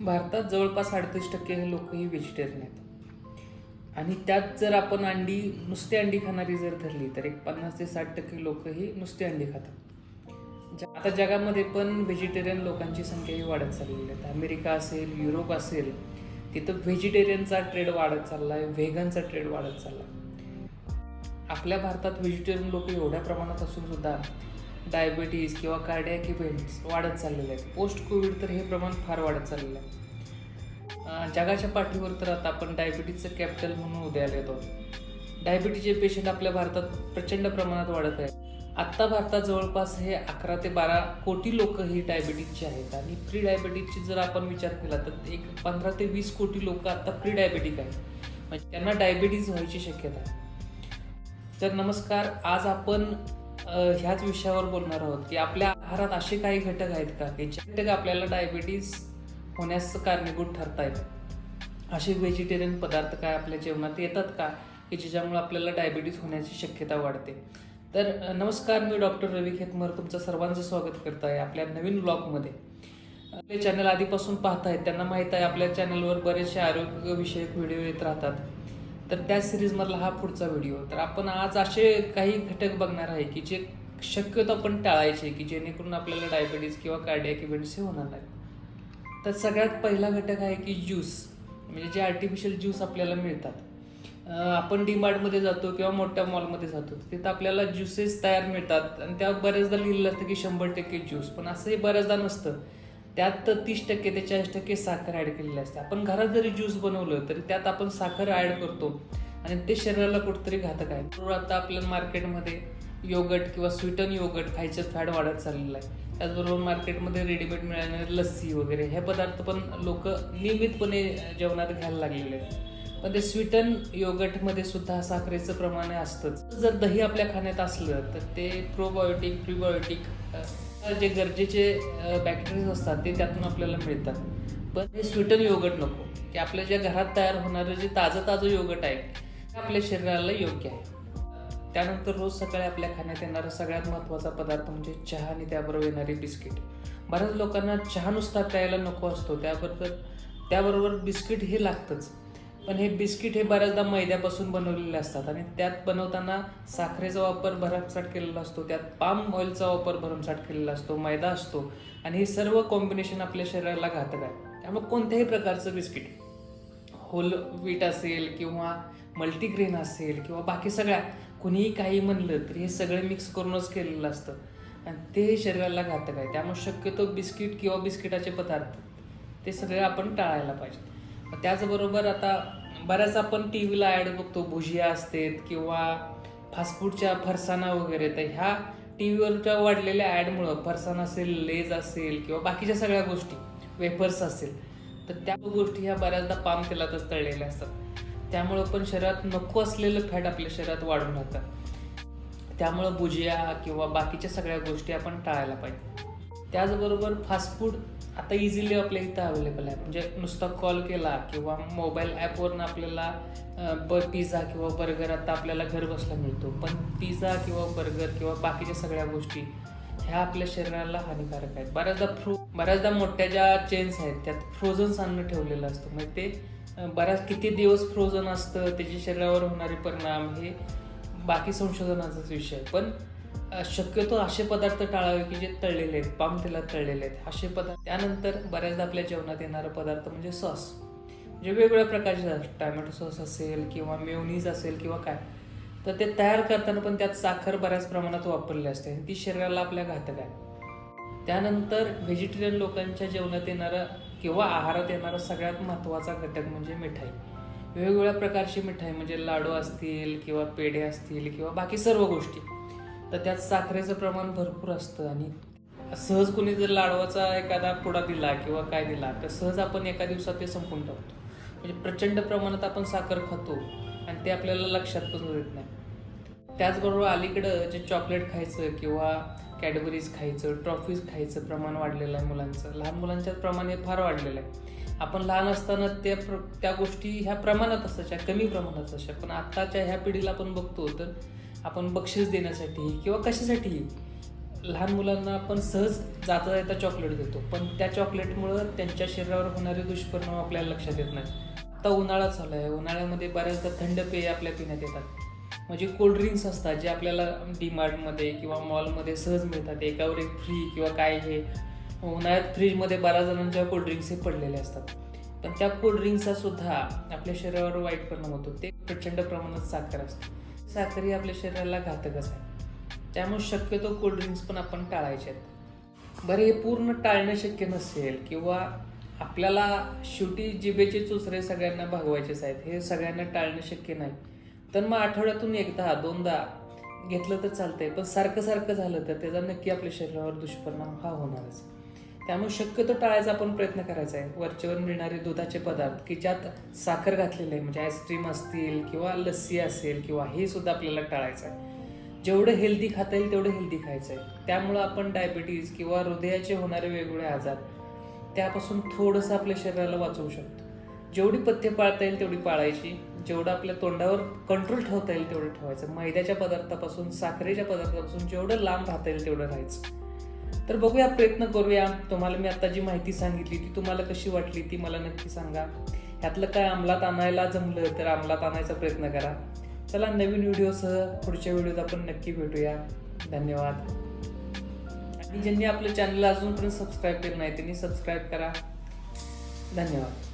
भारतात जवळपास अडतीस टक्के लोक ही व्हेजिटेरियन आहेत. आणि त्यात जर आपण अंडी नुसती अंडी खाणारी जर धरली तर एक पन्नास ते साठ टक्के लोक ही नुसती अंडी खातात. आता जगामध्ये पण व्हेजिटेरियन लोकांची संख्या ही वाढत चाललेली आहे. अमेरिका असेल युरोप असेल तिथं व्हेजिटेरियनचा ट्रेड वाढत चालला आहे व्हेगनचा ट्रेड वाढत चालला आहे आपल्या भारतात व्हेजिटेरियन लोक एवढ्या प्रमाणात असून सुद्धा डायबिटीज किंवा कार्डियाक इव्हेंट्स वाढत चाललेले आहेत. पोस्ट कोविड तर हे प्रमाण फार वाढत चाललेलं आहे. जगाच्या पाठीवर तर आता आपण डायबिटीजचं कॅपिटल म्हणून उद्या येतो डायबिटीजचे पेशंट आपल्या भारतात प्रचंड प्रमाणात वाढत आहे आत्ता भारतात जवळपास हे अकरा ते बारा कोटी लोक ही डायबिटीजचे आहेत. आणि प्री डायबिटीजची जर आपण विचार केला तर एक पंधरा ते वीस कोटी लोक आत्ता प्री डायबिटिक आहेत. म्हणजे त्यांना डायबिटीज व्हायची शक्यता आहे. तर नमस्कार आज आपण ह्याच विषयावर बोलणार आहोत की आपल्या आहारात असे काही घटक आहेत का? की जे घटक आपल्याला डायबिटीज होण्यास कारणीभूत ठरतायत. असे व्हेजिटेरियन पदार्थ काय आपल्या जेवणात येतात का? की ज्याच्यामुळे आपल्याला डायबिटीज होण्याची शक्यता वाढते. तर नमस्कार मी डॉक्टर रवी खेतमर. तुमचं सर्वांचं स्वागत करत आहे आपल्या नवीन ब्लॉगमध्ये आपले चॅनल आधीपासून पाहत आहेत त्यांना माहीत आहे आपल्या चॅनलवर बरेचसे आरोग्यविषयक व्हिडिओ येत राहतात. तर त्या सिरीजमधला हा पुढचा व्हिडिओ तर आपण आज असे काही घटक बघणार आहे की जे शक्यतो आपण टाळायचे की जेणेकरून आपल्याला डायबिटीज किंवा कार्डियक इव्हेंट्स हे होणार नाही तर सगळ्यात पहिला घटक आहे की ज्यूस म्हणजे जे आर्टिफिशियल ज्यूस आपल्याला मिळतात. आपण डीमार्टमध्ये जातो किंवा मोठ्या मॉलमध्ये जातो तिथं आपल्याला ज्युसेस तयार मिळतात. आणि त्या बऱ्याचदा लिहिलेलं असतं की शंभर टक्के ज्यूस पण असंही बऱ्याचदा नसतं. त्यात तीस टक्के ते चाळीस टक्के साखर ॲड केलेली असते. आपण घरात जरी ज्यूस बनवलं तरी त्यात आपण साखर ॲड करतो. आणि ते शरीराला कुठेतरी घातक आहे. बरोबर आता आपल्या मार्केटमध्ये योगट किंवा स्वीटन योगट खायचं फॅड वाढत चाललेलं आहे. त्याचबरोबर मार्केटमध्ये रेडीमेड मिळणारे लस्सी वगैरे हे पदार्थ पण लोक नियमितपणे जेवणात घ्यायला लागलेले आहेत. पण ते स्वीटन योगटमध्ये सुद्धा साखरेचं प्रमाण असतंच. जर दही आपल्या खाण्यात असलं तर ते प्रोबायोटिक प्रिबायोटिक जे गरजेचे बॅक्टेरियाज असतात ते त्यातून आपल्याला मिळतात. पण हे स्वीटन योगट नको. की आपल्या ज्या घरात तयार होणारं जे ताजं ताजं योगट आहे ते आपल्या शरीराला योग्य आहे. त्यानंतर रोज सकाळी आपल्या खाण्यात येणारा सगळ्यात महत्त्वाचा पदार्थ म्हणजे चहा आणि त्याबरोबर येणारे बिस्किट. बऱ्याच लोकांना चहा नुसता प्यायला नको असतो. त्याबरोबर त्याबरोबर बिस्किट हे लागतंच. पण हे बिस्किट हे बऱ्याचदा मैद्यापासून बनवलेले असतात. आणि त्यात बनवताना साखरेचा वापर भरमसाठ केलेला असतो त्यात पाम ऑइलचा वापर भरमसाठ केलेला असतो मैदा असतो. आणि हे सर्व कॉम्बिनेशन आपल्या शरीराला घातक आहे. त्यामुळे कोणत्याही प्रकारचं बिस्किट होल व्हीट असेल किंवा मल्टीग्रेन असेल किंवा बाकी सगळ्या कुणीही काही म्हणलं तरी हे सगळं मिक्स करूनच केलेलं असतं. आणि ते शरीराला घातक आहे. त्यामुळे शक्यतो बिस्किट किंवा बिस्किटाचे पदार्थ ते सगळे आपण टाळायला पाहिजे त्याचबरोबर आता बऱ्याच आपण टी व्हीला ॲड बघतो भुजिया असतात किंवा फास्टफूडच्या फरसाना वगैरे. तर ह्या टी व्हीवरच्या वाढलेल्या ॲडमुळं फरसाण असेल लेज असेल किंवा बाकीच्या सगळ्या गोष्टी वेफर्स असेल तर त्या गोष्टी ह्या बऱ्याचदा पाम तेलातच तळलेल्या असतात. त्यामुळं पण शरीरात नको असलेलं फॅट आपल्या शरीरात वाढून राहतं. त्यामुळं भुजिया किंवा बाकीच्या सगळ्या गोष्टी आपण टाळायला पाहिजे. त्याचबरोबर फास्ट फूड आता इझिली आपल्या इथं अवेलेबल आहे. म्हणजे नुसता कॉल केला किंवा मोबाईल ॲपवरून आपल्याला ब पिझ्झा किंवा बर्गर आता आपल्याला घर बसला मिळतो. पण पिझ्झा किंवा बर्गर किंवा बाकीच्या सगळ्या गोष्टी ह्या आपल्या शरीराला हानिकारक आहेत. बऱ्याचदा फ्रू बऱ्याचदा मोठ्या ज्या चेन्स आहेत त्यात फ्रोझन अन्न ठेवलेलं असतं. म्हणजे ते बऱ्याच किती दिवस फ्रोझन असतं त्याच्या शरीरावर होणारे परिणाम हे बाकी संशोधनाचाच विषय आहे. पण शक्यतो असे पदार्थ टाळावे की जे तळलेले आहेत पाम तेलात तळलेले आहेत. असे पदार्थ त्यानंतर बऱ्याचदा आपल्या जेवणात येणारा पदार्थ म्हणजे सॉस. म्हणजे वेगवेगळ्या प्रकारचे टॅमॅटो सॉस असेल किंवा मेवनीज असेल किंवा काय. तर ते तयार करताना पण त्यात साखर बऱ्याच प्रमाणात वापरली असते. आणि ती शरीराला आपल्या घातक आहे. त्यानंतर व्हेजिटेरियन लोकांच्या जेवणात येणारा किंवा आहारात येणारा सगळ्यात महत्त्वाचा घटक म्हणजे मिठाई. वेगवेगळ्या प्रकारची मिठाई म्हणजे लाडू असतील किंवा पेढे असतील किंवा बाकी सर्व गोष्टी. तर त्यात साखरेचं प्रमाण भरपूर असतं आणि सहज कोणी जर लाडवाचा एखादा पुडा दिला किंवा काय दिला तर सहज आपण एका दिवसात ते संपून टाकतो. म्हणजे प्रचंड प्रमाणात आपण साखर खातो आणि ते आपल्याला लक्षात पण येत नाही. त्याचबरोबर अलीकडं जे चॉकलेट खायचं किंवा कॅडबरीज खायचं ट्रॉफीज खायचं प्रमाण वाढलेलं आहे मुलांचं. लहान मुलांच्या प्रमाण हे फार वाढलेलं आहे. आपण लहान असताना त्या प्र त्या गोष्टी ह्या प्रमाणात असायच्या कमी प्रमाणात असायच्या. पण आत्ताच्या ह्या पिढीला आपण बघतो तर आपण बक्षीस देण्यासाठी किंवा कशासाठी लहान मुलांना आपण सहज जाता जाता चॉकलेट देतो. पण त्या चॉकलेटमुळं त्यांच्या शरीरावर होणारे दुष्परिणाम आपल्याला लक्षात येत नाही आता उन्हाळा चालू आहे उन्हाळ्यामध्ये बऱ्याचदा थंड पेय आपल्या पिण्यात येतात. म्हणजे कोल्ड्रिंक्स असतात जे आपल्याला डीमार्टमध्ये किंवा मॉलमध्ये सहज मिळतात. एकावर एक फ्री किंवा काय हे. उन्हाळ्यात फ्रीजमध्ये बऱ्याच जणांच्या कोल्ड्रिंक्स हे पडलेले असतात. पण त्या कोल्ड्रिंक्सचा सुद्धा आपल्या शरीरावर वाईट परिणाम होतो. ते प्रचंड प्रमाणात साखर असते. साखर ही आपल्या शरीराला घातकच आहे त्यामुळे शक्यतो कोल्ड्रिंक्स पण आपण टाळायचे आहेत. बरं हे पूर्ण टाळणं शक्य नसेल किंवा आपल्याला शेवटी जिबेचे चुचरे सगळ्यांना भागवायचेच आहेत हे सगळ्यांना टाळणं शक्य नाही. तर मग आठवड्यातून एकदा दोनदा घेतलं तर चालतंय पण सारखं सारखं झालं तर त्याचा नक्की आपल्या शरीरावर दुष्परिणाम हा होणारच. त्यामुळे शक्यतो टाळायचा आपण प्रयत्न करायचा आहे. वरचेवर मिळणारे दुधाचे पदार्थ की ज्यात साखर घातलेले आहे म्हणजे आईस्क्रीम असतील किंवा लस्सी असेल किंवा हे सुद्धा आपल्याला टाळायचं आहे. जेवढं हेल्दी खाता येईल तेवढं हेल्दी खायचं आहे. त्यामुळं आपण डायबिटीज किंवा हृदयाचे होणारे वेगवेगळे आजार त्यापासून थोडंसं आपल्या शरीराला वाचवू शकतो. जेवढी पथ्य पाळता येईल तेवढी पाळायची. जेवढं आपल्या तोंडावर कंट्रोल ठेवता येईल तेवढं ठेवायचं. मैद्याच्या पदार्थापासून साखरेच्या पदार्थापासून जेवढं लांब राहता येईल तेवढं राहायचं. तर बघूया प्रयत्न करूया. तुम्हाला मी आता जी माहिती सांगितली ती तुम्हाला कशी वाटली ती मला नक्की सांगा. ह्यातलं काय अंमलात आणायला जमलं तर अंमलात आणायचा प्रयत्न करा. चला नवीन व्हिडिओसह पुढच्या व्हिडिओत आपण नक्की भेटूया. धन्यवाद. आणि ज्यांनी आपलं चॅनल अजूनपर्यंत सबस्क्राईब केलं नाही त्यांनी सबस्क्राईब करा. धन्यवाद.